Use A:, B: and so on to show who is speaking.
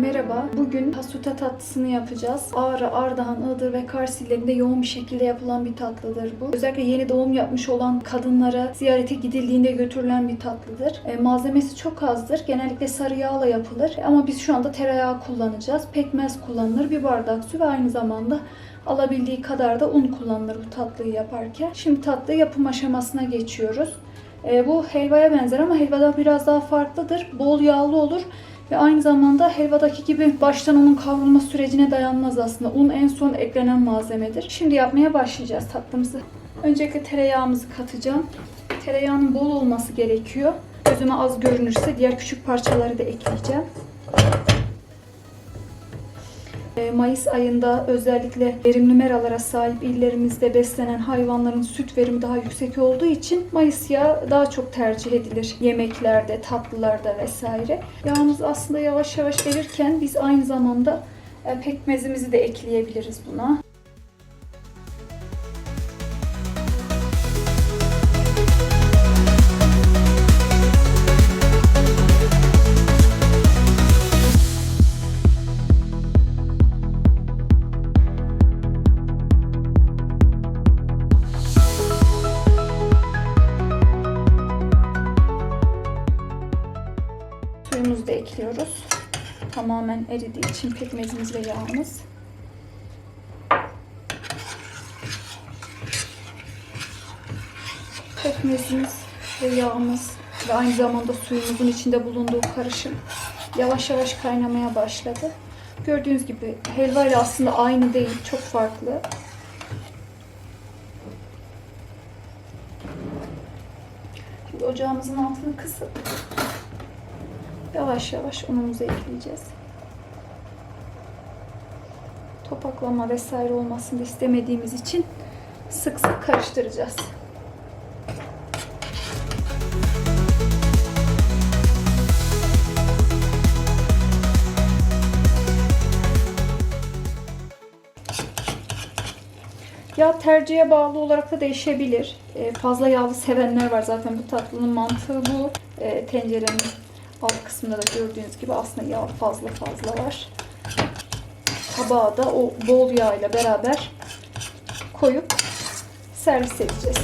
A: Merhaba, bugün hasuta tatlısını yapacağız. Ağrı, Ardahan, Iğdır ve Kars illerinde yoğun bir şekilde yapılan bir tatlıdır bu. Özellikle yeni doğum yapmış olan kadınlara ziyarete gidildiğinde götürülen bir tatlıdır. E, malzemesi çok azdır. Genellikle sarı yağla yapılır. Ama biz şu anda tereyağı kullanacağız. Pekmez kullanılır. Bir bardak su ve aynı zamanda alabildiği kadar da un kullanılır bu tatlıyı yaparken. Şimdi tatlı yapım aşamasına geçiyoruz. E, bu helvaya benzer ama helvadan biraz daha farklıdır. Bol yağlı olur ve aynı zamanda helvadaki gibi baştan unun kavrulma sürecine dayanmaz aslında. Un en son eklenen malzemedir. Şimdi yapmaya başlayacağız tatlımızı. Öncelikle tereyağımızı katacağım. Tereyağının bol olması gerekiyor. Gözüme az görünürse diğer küçük parçaları da ekleyeceğim. E, Mayıs ayında özellikle verimli meralara sahip illerimizde beslenen hayvanların süt verimi daha yüksek olduğu için Mayıs yağı daha çok tercih edilir yemeklerde, tatlılarda vesaire. Yağımız aslında yavaş yavaş erirken biz aynı zamanda e, pekmezimizi de ekleyebiliriz buna. Da ekliyoruz. Tamamen eridiği için pekmezimiz ve yağımız. Pekmezimiz ve yağımız ve aynı zamanda suyumuzun içinde bulunduğu karışım yavaş yavaş kaynamaya başladı. Gördüğünüz gibi helva ile aslında aynı değil, çok farklı. Şimdi ocağımızın altını kısıp Yavaş yavaş unumuzu ekleyeceğiz. Topaklama vesaire olmasını istemediğimiz için sık sık karıştıracağız. Yağ tercihe bağlı olarak da değişebilir. Ee, Fazla yağlı sevenler var zaten bu tatlının mantığı bu. Ee, Tencerenin alt kısmında da gördüğünüz gibi aslında yağ fazla fazla var. Tabağa da o bol yağ ile beraber koyup servis edeceğiz.